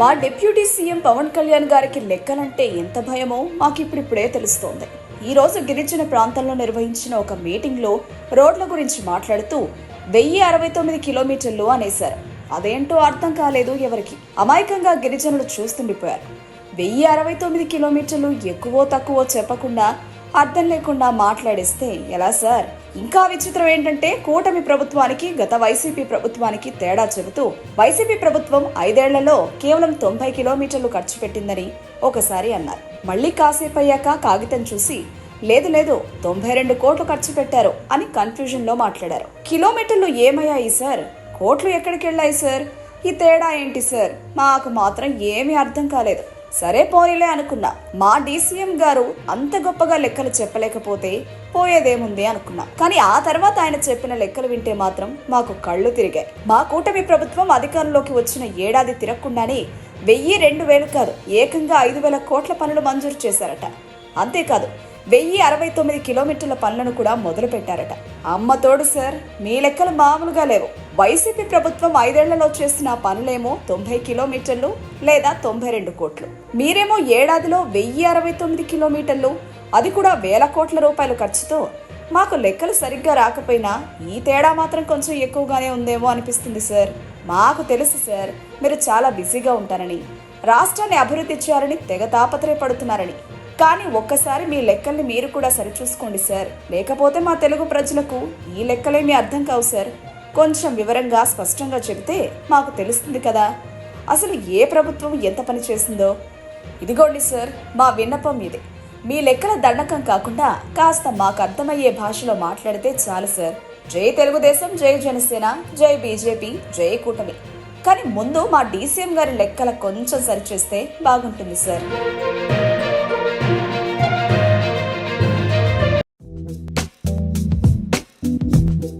మా deputy CM Pawan Kalyan గారికి లెక్కలంటే ఎంత భయమో మాకు ఇప్పుడిప్పుడే తెలుస్తోంది. ఈ రోజు గిరిజన ప్రాంతంలో నిర్వహించిన ఒక మీటింగ్లో రోడ్ల గురించి మాట్లాడుతూ వెయ్యి అరవై తొమ్మిది కిలోమీటర్లు అనేశారు. అదేంటో అర్థం కాలేదు ఎవరికి. అమాయకంగా గిరిజనులు చూస్తుండిపోయారు. వెయ్యి అరవై తొమ్మిది కిలోమీటర్లు ఎక్కువో తక్కువో చెప్పకుండా అర్థం లేకుండా మాట్లాడేస్తే ఎలా సార్? ఇంకా విచిత్రం ఏంటంటే కూటమి ప్రభుత్వానికి గత వైసీపీ ప్రభుత్వానికి తేడా చెబుతూ వైసీపీ ప్రభుత్వం ఐదేళ్ళలో కేవలం తొంభై కిలోమీటర్లు ఖర్చు పెట్టిందని ఒకసారి అన్నారు. మళ్ళీ కాసేపు అయ్యాక కాగితం చూసి లేదు లేదు తొంభై రెండు కోట్లు ఖర్చు పెట్టారు అని కన్ఫ్యూజన్లో మాట్లాడారు. కిలోమీటర్లు ఏమయ్యాయి సార్? కోట్లు ఎక్కడికి వెళ్ళాయి సార్? ఈ తేడా ఏంటి సార్? మాకు మాత్రం ఏమీ అర్థం కాలేదు. సరే పోనీలే అనుకున్నా. మా డీసీఎం గారు అంత గొప్పగా లెక్కలు చెప్పలేకపోతే పోయేదేముంది అనుకున్నా. కానీ ఆ తర్వాత ఆయన చెప్పిన లెక్కలు వింటే మాత్రం మాకు కళ్ళు తిరిగాయి. మా కూటమి ప్రభుత్వం అధికారంలోకి వచ్చిన ఏడాది తిరగకుండానే వెయ్యి రెండు వేలు కాదు ఏకంగా ఐదు వేల కోట్ల పనులు మంజూరు చేశారట. అంతేకాదు వెయ్యి అరవై తొమ్మిది కిలోమీటర్ల పనులను కూడా మొదలు పెట్టారట అమ్మ తోడు సార్ మీ లెక్కలు మామూలుగా లేవు. వైసీపీ ప్రభుత్వం ఐదేళ్ళలో చేసిన పనులేమో తొంభై కిలోమీటర్లు లేదా తొంభై రెండు కోట్లు. మీరేమో ఏడాదిలో వెయ్యి అరవై తొమ్మిది కిలోమీటర్లు అది కూడా వేల కోట్ల రూపాయల ఖర్చుతో. మాకు లెక్కలు సరిగ్గా రాకపోయినా ఈ తేడా మాత్రం కొంచెం ఎక్కువగానే ఉందేమో అనిపిస్తుంది సార్. మాకు తెలుసు సార్. మీరు చాలా బిజీగా ఉంటారని. రాష్ట్రాన్ని అభివృద్ధి చేయాలని తెగ తాపత్రయపడుతున్నారని. కానీ ఒక్కసారి మీ లెక్కల్ని మీరు కూడా సరిచూసుకోండి సార్. లేకపోతే మా తెలుగు ప్రజలకు ఈ లెక్కలేమీ అర్థం కావు సార్. కొంచెం వివరంగా స్పష్టంగా చెబితే మాకు తెలుస్తుంది కదా. అసలు ఏ ప్రభుత్వం ఎంత పని చేసిందో? ఇదిగోండి సార్ మా విన్నపం ఇది. మీ లెక్కల దండకం కాకుండా కాస్త మాకు అర్థమయ్యే భాషలో మాట్లాడితే చాలు సార్. జై తెలుగుదేశం జై జనసేన జై బీజేపీ జై కూటమి. కానీ ముందు మా డీసీఎం గారి లెక్కల కొంచెం సరిచేస్తే బాగుంటుంది సార్.